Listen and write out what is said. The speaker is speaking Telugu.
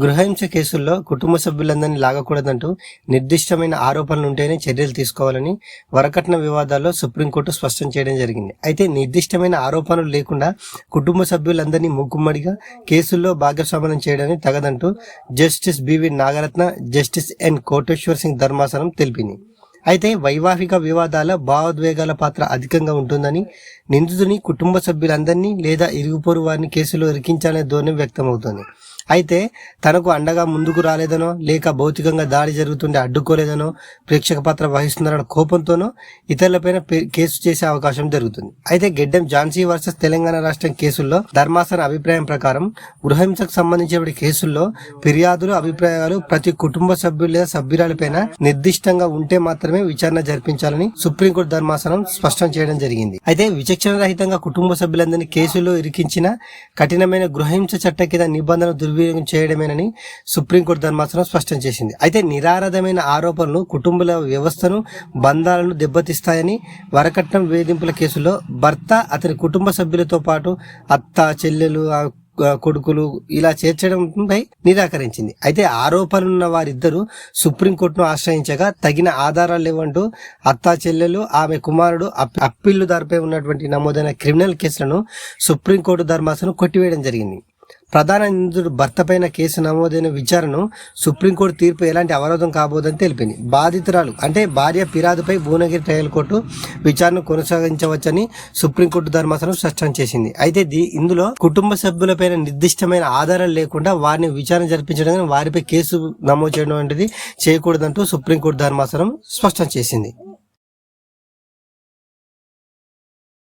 గృహహింస కేసుల్లో కుటుంబ సభ్యులందరినీ లాగకూడదంటూ నిర్దిష్టమైన ఆరోపణలు ఉంటేనే చర్యలు తీసుకోవాలని వరకట్న వివాదాల్లో సుప్రీంకోర్టు స్పష్టం చేయడం జరిగింది. అయితే నిర్దిష్టమైన ఆరోపణలు లేకుండా కుటుంబ సభ్యులందరినీ ముక్కుమ్మడిగా కేసుల్లో భాగస్వామ్యం చేయడానికి తగదంటూ justice B V Nagarathna justice N. Koteshwar Singh ధర్మాసనం తెలిపింది. అయితే వైవాహిక వివాదాల భావోద్వేగాల పాత్ర అధికంగా ఉంటుందని నిందితుని కుటుంబ సభ్యులందరినీ లేదా ఇరుగుపొరు వారిని కేసులో ఇరికించాలనే ధోరణి వ్యక్తమవుతోంది. అయితే తనకు అండగా ముందుకు రాలేదనో లేక భౌతికంగా దాడి జరుగుతుండే అడ్డుకోలేదనో ప్రేక్షక పాత్ర వహిస్తున్నారన్న కోపంతోనో ఇతరులపైన కేసు చేసే అవకాశం జరుగుతుంది. అయితే గెడ్డెం ఝాన్సీ వర్సెస్ తెలంగాణ రాష్ట్రం కేసుల్లో ధర్మాసన అభిప్రాయం ప్రకారం గృహహింసకు సంబంధించిన కేసుల్లో ఫిర్యాదులు అభిప్రాయాలు ప్రతి కుటుంబ సభ్యులు లేదా సభ్యురాలపైన నిర్దిష్టంగా ఉంటే మాత్రమే విచారణ జరిపించాలని సుప్రీంకోర్టు ధర్మాసనం స్పష్టం చేయడం జరిగింది. అయితే విచక్షణ రహితంగా కుటుంబ సభ్యులందరినీ కేసుల్లో ఇరికించిన కఠినమైన గృహహింస చట్ట కింద నిబంధనలు దుర్వినియోగం చేయడమేనని సుప్రీంకోర్టు ధర్మాసనం స్పష్టం చేసింది. అయితే నిరాధారమైన ఆరోపణలు కుటుంబాల వ్యవస్థను బంధాలను దెబ్బతీస్తాయని వరకట్నం వేధింపుల కేసులో భర్త అతని కుటుంబ సభ్యులతో పాటు అత్త చెల్లెలు కొడుకులు ఇలా చేర్చడంపై నిరాకరించింది. అయితే ఆరోపణలున్న వారిద్దరూ సుప్రీంకోర్టును ఆశ్రయించగా తగిన ఆధారాలు లేవంటూ అత్తా చెల్లెలు ఆమె కుమారుడు అప్పిల్లు అప్పీలుదారుపై ఉన్నటువంటి నమోదైన క్రిమినల్ కేసులను సుప్రీంకోర్టు ధర్మాసనం కొట్టివేయడం జరిగింది. ప్రధాన నిందితుడు భర్తపైన కేసు నమోదైన విచారణను సుప్రీంకోర్టు తీర్పు ఎలాంటి అవరోధం కాబోదని తెలిపింది. బాధితురాలు అంటే భార్య ఫిర్యాదుపై భువనగిరి ట్రయల్ కోర్టు విచారణ కొనసాగించవచ్చని సుప్రీంకోర్టు ధర్మాసనం స్పష్టం చేసింది. అయితే ఇందులో కుటుంబ సభ్యులపైన నిర్దిష్టమైన ఆధారాలు లేకుండా వారిని విచారణ జరిపించడం వారిపై కేసు నమోదు చేయడం వంటిది చేయకూడదంటూ సుప్రీంకోర్టు ధర్మాసనం స్పష్టం చేసింది.